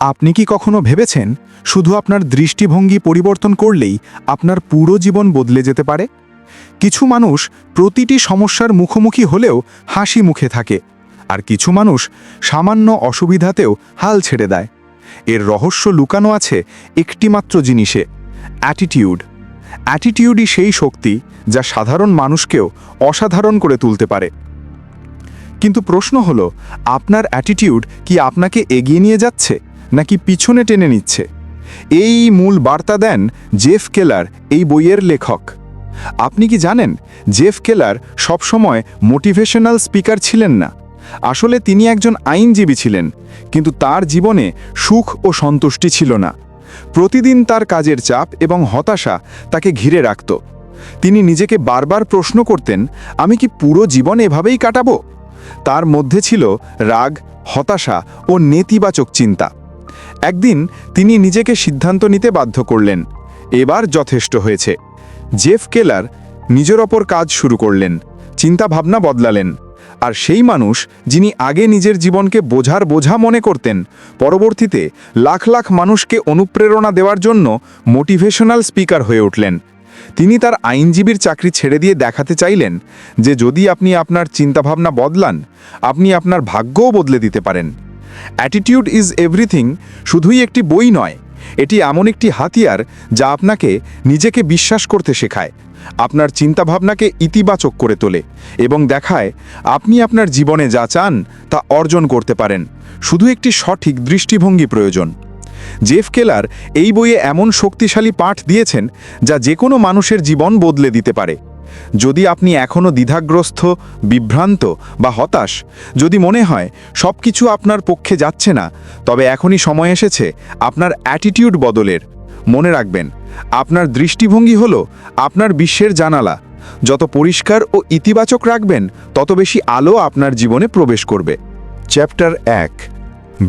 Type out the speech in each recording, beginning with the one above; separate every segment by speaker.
Speaker 1: আপনি কি কখনো ভেবেছেন শুধু আপনার দৃষ্টিভঙ্গি পরিবর্তন করলেই আপনার পুরো জীবন বদলে যেতে পারে? কিছু মানুষ প্রতিটি সমস্যার মুখোমুখি হলেও হাসি মুখে থাকে, আর কিছু মানুষ সামান্য অসুবিধাতেও হাল ছেড়ে দেয়। এর রহস্য লুকানো আছে একটিমাত্র জিনিসে অ্যাটিটিউড অ্যাটিটিউডই সেই শক্তি যা সাধারণ মানুষকেও অসাধারণ করে তুলতে পারে। কিন্তু প্রশ্ন হলো, আপনার অ্যাটিটিউড কি আপনাকে এগিয়ে নিয়ে যাচ্ছে? নাকি পিছনে টেনে নিচ্ছে? এই মূল বার্তা দেন জেফ কেলার, এই বইয়ের লেখক। আপনি কি জানেন, জেফ কেলার সবসময় মোটিভেশনাল স্পিকার ছিলেন না। আসলে তিনি একজন আইনজীবী ছিলেন, কিন্তু তার জীবনে সুখ ও সন্তুষ্টি ছিল না। প্রতিদিন তার কাজের চাপ এবং হতাশা তাকে ঘিরে রাখত। তিনি নিজেকে বারবার প্রশ্ন করতেন, আমি কি পুরো জীবন এভাবেই কাটাবো? তার মধ্যে ছিল রাগ, হতাশা ও নেতিবাচক চিন্তা। একদিন তিনি নিজেকে সিদ্ধান্ত নিতে বাধ্য করলেন। এবার যথেষ্ট হয়েছে। জেফ কেলার নিজের ওপর কাজ শুরু করলেন, চিন্তাভাবনা বদলালেন, আর সেই মানুষ যিনি আগে নিজের জীবনকে বোঝার বোঝা মনে করতেন, পরবর্তীতে লাখ লাখ মানুষকে অনুপ্রেরণা দেওয়ার জন্য মোটিভেশনাল স্পিকার হয়ে উঠলেন। তিনি তার আইনজীবীর চাকরি ছেড়ে দিয়ে দেখাতে চাইলেন যে যদি আপনি আপনার চিন্তাভাবনা বদলান, আপনি আপনার ভাগ্যও বদলে দিতে পারেন। অ্যাটিটিউড ইজ এভরিথিং শুধুই একটি বই নয়। এটি এমন একটি হাতিয়ার যা আপনাকে নিজেকে বিশ্বাস করতে শেখায়। আপনার চিন্তাভাবনাকে ইতিবাচক করে তোলে এবং দেখায় আপনি আপনার জীবনে যা চান তা অর্জন করতে পারেন। শুধু একটি সঠিক দৃষ্টিভঙ্গি প্রয়োজন। জেফ কেলার এই বইয়ে এমন শক্তিশালী পাঠ দিয়েছেন যা যে কোনো মানুষের জীবন বদলে দিতে পারে। যদি আপনি এখনও দ্বিধাগ্রস্ত, বিভ্রান্ত বা হতাশ, যদি মনে হয় সব কিছু আপনার পক্ষে যাচ্ছে না, তবে এখনই সময় এসেছে আপনার অ্যাটিটিউড বদলের। মনে রাখবেন, আপনার দৃষ্টিভঙ্গি হল আপনার বিশ্বের জানালা। যত পরিষ্কার ও ইতিবাচক রাখবেন, তত বেশি আলো আপনার জীবনে প্রবেশ করবে।
Speaker 2: চ্যাপ্টার এক,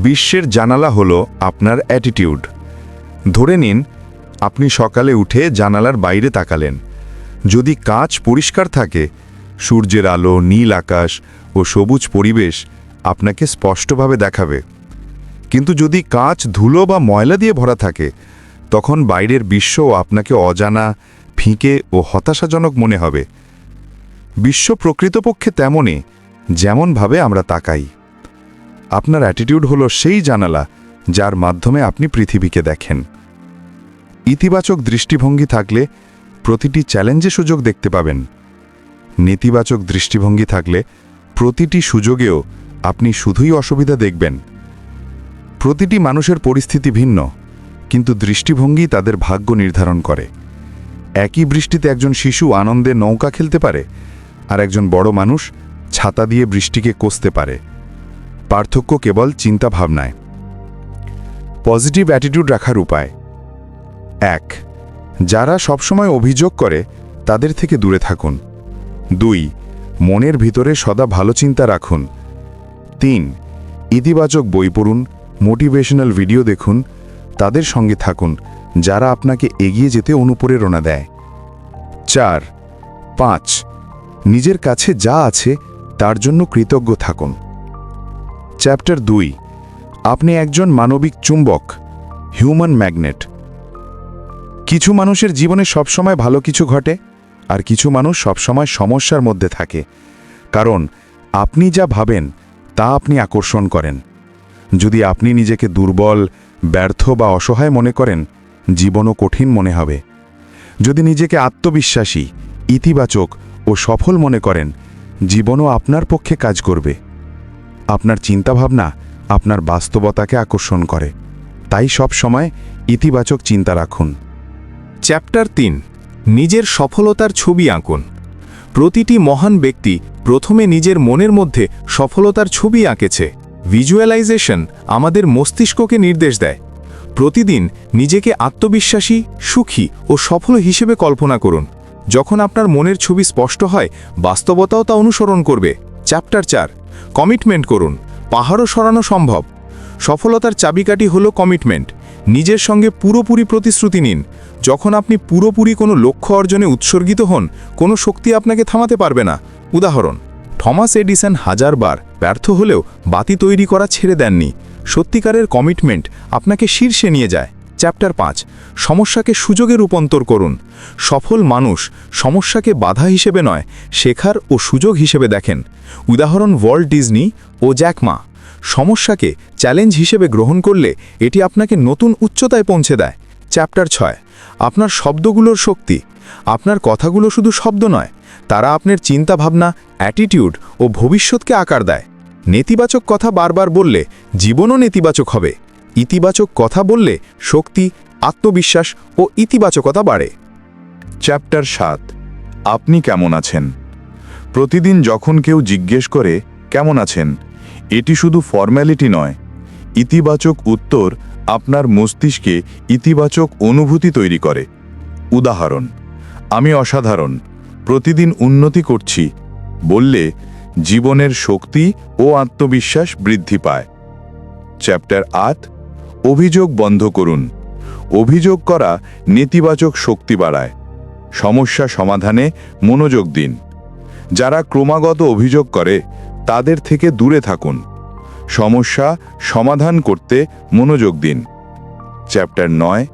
Speaker 2: বিশ্বের জানালা হল আপনার অ্যাটিটিউড ধরে নিন, আপনি সকালে উঠে জানালার বাইরে তাকালেন। যদি কাঁচ পরিষ্কার থাকে, সূর্যের আলো, নীল আকাশ ও সবুজ পরিবেশ আপনাকে স্পষ্টভাবে দেখাবে। কিন্তু যদি কাঁচ ধুলো বা ময়লা দিয়ে ভরা থাকে, তখন বাইরের বিশ্বও আপনাকে অজানা, ফিকে ও হতাশাজনক মনে হবে। বিশ্ব প্রকৃতপক্ষে তেমনই, যেমনভাবে আমরা তাকাই। আপনার অ্যাটিটিউড হলো সেই জানালা যার মাধ্যমে আপনি পৃথিবীকে দেখেন। ইতিবাচক দৃষ্টিভঙ্গি থাকলে প্রতিটি চ্যালেঞ্জে সুযোগ দেখতে পাবেন। নেতিবাচক দৃষ্টিভঙ্গি থাকলে প্রতিটি সুযোগেও আপনি শুধুই অসুবিধা দেখবেন। প্রতিটি মানুষের পরিস্থিতি ভিন্ন, কিন্তু দৃষ্টিভঙ্গি তাদের ভাগ্য নির্ধারণ করে। একই বৃষ্টিতে একজন শিশু আনন্দে নৌকা খেলতে পারে আর একজন বড় মানুষ ছাতা দিয়ে বৃষ্টিকে কষতে পারে। পার্থক্য কেবল চিন্তাভাবনায়। পজিটিভ অ্যাটিটিউড রাখার উপায়। এক যারা সবসময় অভিযোগ করে, তাদের থেকে দূরে থাকুন। দুই, মনের ভিতরে সদা ভালো চিন্তা রাখুন। তিন, ইতিবাচক বই পড়ুন, মোটিভেশনাল ভিডিও দেখুন, তাদের সঙ্গে থাকুন, যারা আপনাকে এগিয়ে যেতে অনুপ্রেরণা দেয়। চার, পাঁচ, নিজের কাছে যা আছে, তার জন্য কৃতজ্ঞ থাকুন। চ্যাপ্টার দুই, আপনি একজন মানবিক চুম্বক, হিউম্যান ম্যাগনেট। কিছু মানুষের জীবনে সবসময় ভালো কিছু ঘটে আর কিছু মানুষ সবসময় সমস্যার মধ্যে থাকে। কারণ আপনি যা ভাবেন, তা আপনি আকর্ষণ করেন। যদি আপনি নিজেকে দুর্বল, ব্যর্থ বা অসহায় মনে করেন, জীবনও কঠিন মনে হবে। যদি নিজেকে আত্মবিশ্বাসী, ইতিবাচক ও সফল মনে করেন, জীবনও আপনার পক্ষে কাজ করবে। আপনার চিন্তাভাবনা আপনার বাস্তবতাকে আকর্ষণ করে। তাই সব সময় ইতিবাচক চিন্তা রাখুন।
Speaker 1: চ্যাপ্টার তিন, নিজের সফলতার ছবি আঁকুন। প্রতিটি মহান ব্যক্তি প্রথমে নিজের মনের মধ্যে সফলতার ছবি আঁকেছে। ভিজুয়ালাইজেশন আমাদের মস্তিষ্ককে নির্দেশ দেয়। প্রতিদিন নিজেকে আত্মবিশ্বাসী, সুখী ও সফল হিসেবে কল্পনা করুন। যখন আপনার মনের ছবি স্পষ্ট হয়, বাস্তবতাও তা অনুসরণ করবে। চ্যাপ্টার চার কমিটমেন্ট করুন। পাহাড়ও সরানো সম্ভব। সফলতার চাবিকাঠি হল কমিটমেন্ট নিজের সঙ্গে পুরোপুরি প্রতিশ্রুতি নিন। যখন আপনি পুরোপুরি কোনো লক্ষ্য অর্জনে উৎসর্গিত হন, কোনো শক্তি আপনাকে থামাতে পারবে না। উদাহরণ, থমাস এডিসন হাজারবার ব্যর্থ হলেও বাতি তৈরি করা ছেড়ে দেননি। সত্যিকারের কমিটমেন্ট আপনাকে শীর্ষে নিয়ে যায়। চ্যাপ্টার পাঁচ, সমস্যাকে সুযোগে রূপান্তর করুন। সফল মানুষ সমস্যাকে বাধা হিসেবে নয়, শেখার ও সুযোগ হিসেবে দেখেন। উদাহরণ ওয়ার্ল্ড ডিজনি ও জ্যাকমা সমস্যাকে চ্যালেঞ্জ হিসেবে গ্রহণ করলে এটি আপনাকে নতুন উচ্চতায় পৌঁছে দেয়। চ্যাপ্টার ছয়। আপনার শব্দগুলোর শক্তি। আপনার কথাগুলো শুধু শব্দ নয়, তারা আপনার চিন্তাভাবনা অ্যাটিটিউড ও ভবিষ্যৎকে আকার দেয়। নেতিবাচক কথা বারবার বললে জীবনও নেতিবাচক হবে। ইতিবাচক কথা বললে শক্তি, আত্মবিশ্বাস ও ইতিবাচকতা বাড়ে।
Speaker 2: চ্যাপ্টার সাত। আপনি কেমন আছেন? প্রতিদিন যখন কেউ জিজ্ঞেস করে, কেমন আছেন? এটি শুধু ফর্ম্যালিটি নয়, ইতিবাচক উত্তর আপনার মস্তিষ্কে ইতিবাচক অনুভূতি তৈরি করে। উদাহরণ, আমি অসাধারণ, প্রতিদিন উন্নতি করছি, বললে জীবনের শক্তি ও আত্মবিশ্বাস বৃদ্ধি পায়। চ্যাপ্টার আট, অভিযোগ বন্ধ করুন। অভিযোগ করা নেতিবাচক শক্তি বাড়ায়। সমস্যা সমাধানে মনোযোগ দিন। যারা ক্রমাগত অভিযোগ করে, তাদের থেকে দূরে থাকুন। সমস্যা সমাধান করতে মনোযোগ দিন। চ্যাপ্টার নয়,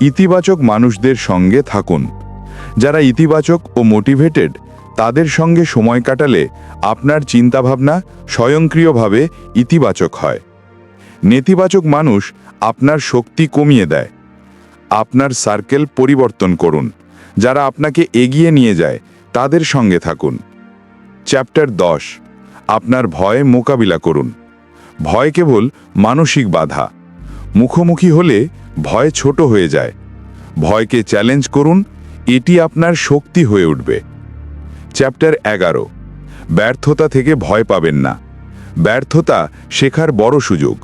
Speaker 2: ইতিবাচক মানুষদের সঙ্গে থাকুন। যারা ইতিবাচক ও মোটিভেটেড, তাদের সঙ্গে সময় কাটালে আপনার চিন্তাভাবনা স্বয়ংক্রিয়ভাবে ইতিবাচক হয়। নেতিবাচক মানুষ আপনার শক্তি কমিয়ে দেয়। আপনার সার্কেল পরিবর্তন করুন। যারা আপনাকে এগিয়ে নিয়ে যায়, তাদের সঙ্গে থাকুন। চ্যাপ্টার দশ, আপনার ভয় মোকাবিলা করুন। ভয় কেবল মানসিক বাধা। মুখোমুখি হলে ভয় ছোট হয়ে যায়। ভয়কে চ্যালেঞ্জ করুন, এটি আপনার শক্তি হয়ে উঠবে। চ্যাপ্টার এগারো। ব্যর্থতা থেকে ভয় পাবেন না। ব্যর্থতা শেখার বড় সুযোগ।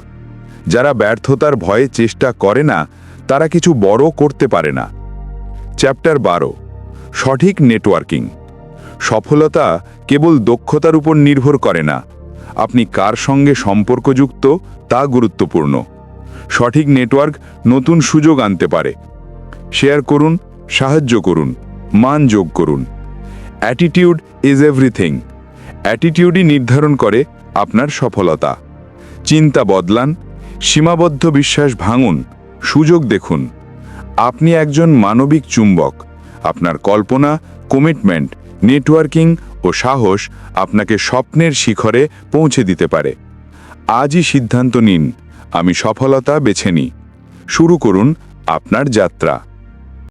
Speaker 2: যারা ব্যর্থতার ভয়ে চেষ্টা করে না, তারা কিছু বড় করতে পারে না। চ্যাপ্টার বারো। সঠিক নেটওয়ার্কিং। সফলতা কেবল দক্ষতার উপর নির্ভর করে না। আপনি কার সঙ্গে সম্পর্কযুক্ত তা গুরুত্বপূর্ণ। সঠিক নেটওয়ার্ক নতুন সুযোগ আনতে পারে। শেয়ার করুন, সাহায্য করুন, মান যোগ করুন। Attitude is everything. অ্যাটিটিউডই নির্ধারণ করে আপনার সফলতা। চিন্তা বদলান, সীমাবদ্ধ বিশ্বাস ভাঙুন, সুযোগ দেখুন। আপনি একজন মানবিক চুম্বক। আপনার কল্পনা, কমিটমেন্ট, নেটওয়ার্কিং ও সাহস আপনাকে স্বপ্নের শিখরে পৌঁছে দিতে পারে। আজই সিদ্ধান্ত নিন, আমি সফলতা বেছে নিই। শুরু করুন আপনার যাত্রা।